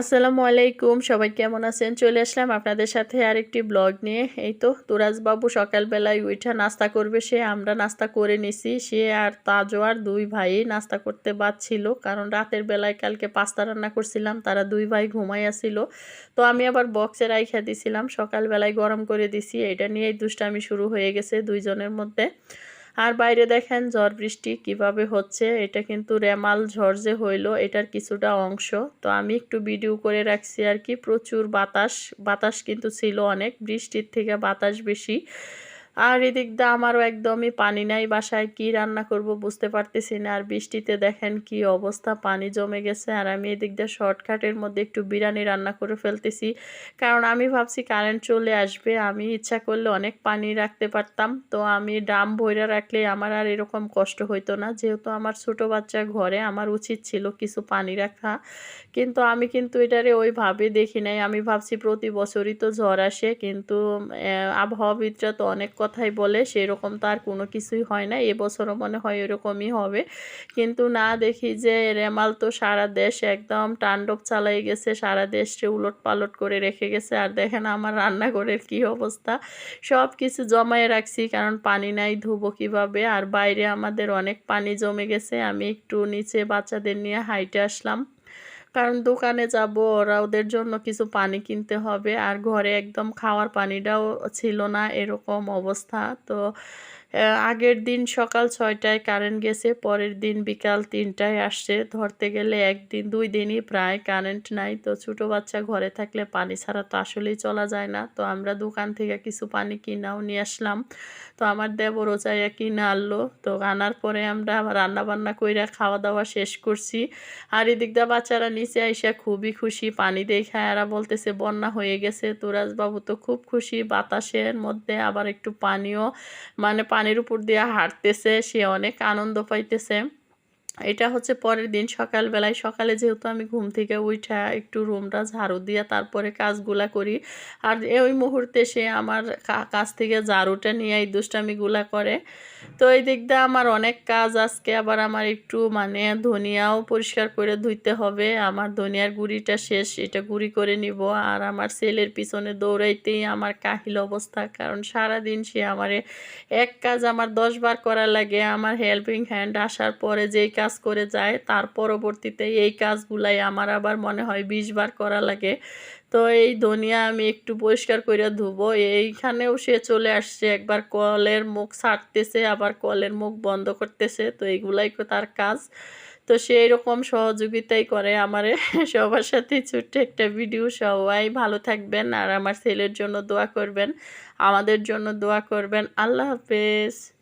আসসালামু আলাইকুম, সবাই কেমন আছেন? চলে আসলাম আপনাদের সাথে আরেকটি ব্লগ নিয়ে। এই তো, তুরাজবাবু সকালবেলায় উঠা নাস্তা করবে সে, আমরা নাস্তা করে নিছি। সে আর তাজও আর দুই ভাই নাস্তা করতে বাচ্ছিল, কারণ রাতের বেলায় কালকে পাস্তা রান্না করছিলাম, তারা দুই ভাই ঘুমাইয়াছিল তো আমি আবার বক্সে রাইখা দিছিলাম, সকালবেলায় গরম করে দিছি। এটা নিয়েই দুষ্টামি শুরু হয়ে গেছে দুইজনের মধ্যে। আর বাইরে দেখেন ঝড় বৃষ্টি কীভাবে হচ্ছে, এটা কিন্তু রেমাল ঝড় যে হইল, এটার কিছুটা অংশ। তো আমি একটু ভিডিও করে রাখছি আর কি, প্রচুর বাতাস বাতাস কিন্তু ছিল অনেক, বৃষ্টির থেকে বাতাস বেশি। আর এদিক দিয়ে আমারও একদমই পানি নাই, বাসায় কি রান্না করব বুঝতে পারতেছি না। আর বৃষ্টিতে দেখেন কি অবস্থা, পানি জমে গেছে। আর আমি এদিক দিয়ে শর্টকাটের মধ্যে একটু বিরিয়ানি রান্না করে ফেলতেছি। কারণ আমি ভাবছি কারেন্ট চলে আসবে, আমি ইচ্ছা করলে অনেক পানি রাখতে পারতাম। তো আমি ড্রাম ভইরা রাখলে আমার আর এরকম কষ্ট হইতো না। যেহেতু আমার ছোট বাচ্চা ঘরে আমার উচিত ছিল কিছু পানি রাখা। কিন্তু আমি কিন্তু এটারে ওইভাবে দেখি নাই। আমি ভাবছি প্রতি বছরই তো ঝড় আসে, কিন্তু আবহাওয়াবিদরা তো অনেক কথাই বলে, সেরকম তো আর কোনো কিছুই হয় না। এবছরও মনে হয় এরকমই হবে। কিন্তু না দেখি যে রেমাল তো সারা দেশ একদম তাণ্ডব চালাই গেছে, সারা দেশে উলট পালট করে রেখে গেছে। আর দেখেন আমার রান্নাঘরের কি অবস্থা। সব কিছু জমায়ে রাখছি, কারণ পানি নাই, ধুবো কীভাবে? আর বাইরে আমাদের অনেক পানি জমে গেছে। আমি একটু নিচে বাচ্চাদের নিয়ে হাইটে আসলাম। কারণ দোকানে যাব, ওরা ওদের জন্য কিছু পানি কিনতে হবে। আর ঘরে একদম খাওয়ার পানিটাও ছিল না, এরকম অবস্থা। তো আগের দিন সকাল ছয়টায় কারেন্ট গেছে, পরের দিন বিকাল তিনটায় আসছে। ধরতে গেলে একদিন, দুই দিনই প্রায় কারেন্ট নাই। তো ছোটো বাচ্চা ঘরে থাকলে পানি ছাড়া তো আসলেই চলা যায় না। তো আমরা দোকান থেকে কিছু পানি কিনাও নিয়ে আসলাম। তো আমার দেবরও চাইয়া কিনে আনলো। তো আনার পরে আমরা রান্না বান্না কইরা খাওয়া দাওয়া শেষ করছি। আর এদিক দিয়ে বাচ্চারা নিচে আইসা খুবই খুশি। পানি দেখে এরা বলতেছে, বন্যা হয়ে গেছে। তুরাজবাবু তো খুব খুশি। বাতাসের মধ্যে আবার একটু পানিও মানে পানির উপর দিয়া হাঁটতেছে সে অনেক আনন্দ পাইতেছে। এটা হচ্ছে পরের দিন সকালবেলায়। সকালে যেহেতু আমি ঘুম থেকে উঠা, একটু রুমটা ঝাড়ু দিয়ে তারপরে কাজগুলা করি। আর ওই মুহূর্তে সে আমার কাছ থেকে ঝাড়ুটা নিয়ে এই দুষ্টামিগুলা করে। তো এই দিক দিয়ে আমার অনেক কাজ আজকে। আবার আমার একটু মানে ধনিয়াও পরিষ্কার করে ধুইতে হবে। আমার ধনিয়ার গুঁড়িটা শেষ, এটা গুঁড়ি করে নিব। আর আমার ছেলের পিছনে দৌড়াইতেই আমার কাহিল অবস্থা। কারণ সারা দিন সে আমারে এক কাজ আমার দশবার করা লাগে। আমার হেল্পিং হ্যান্ড আসার পরে যেই কাজ কাজ করে যায়, তার পরবর্তীতে এই কাজগুলাই আমার আবার মনে হয় বিশ বার করা লাগে। তো এই ধনিয়া আমি একটু পরিষ্কার করে ধুবো। এইখানেও সে চলে আসছে, একবার কলের মুখ ছাড়তেছে, আবার কলের মুখ বন্ধ করতেছে, তো এইগুলাই তার কাজ। তো সেই রকম সহযোগিতাই করে আমারে। সবার সাথে ছোট্ট একটা ভিডিও সবাই ভালো থাকবেন আর আমার ছেলের জন্য দোয়া করবেন। আমাদের জন্য দোয়া করবেন। আল্লাহ হাফেজ।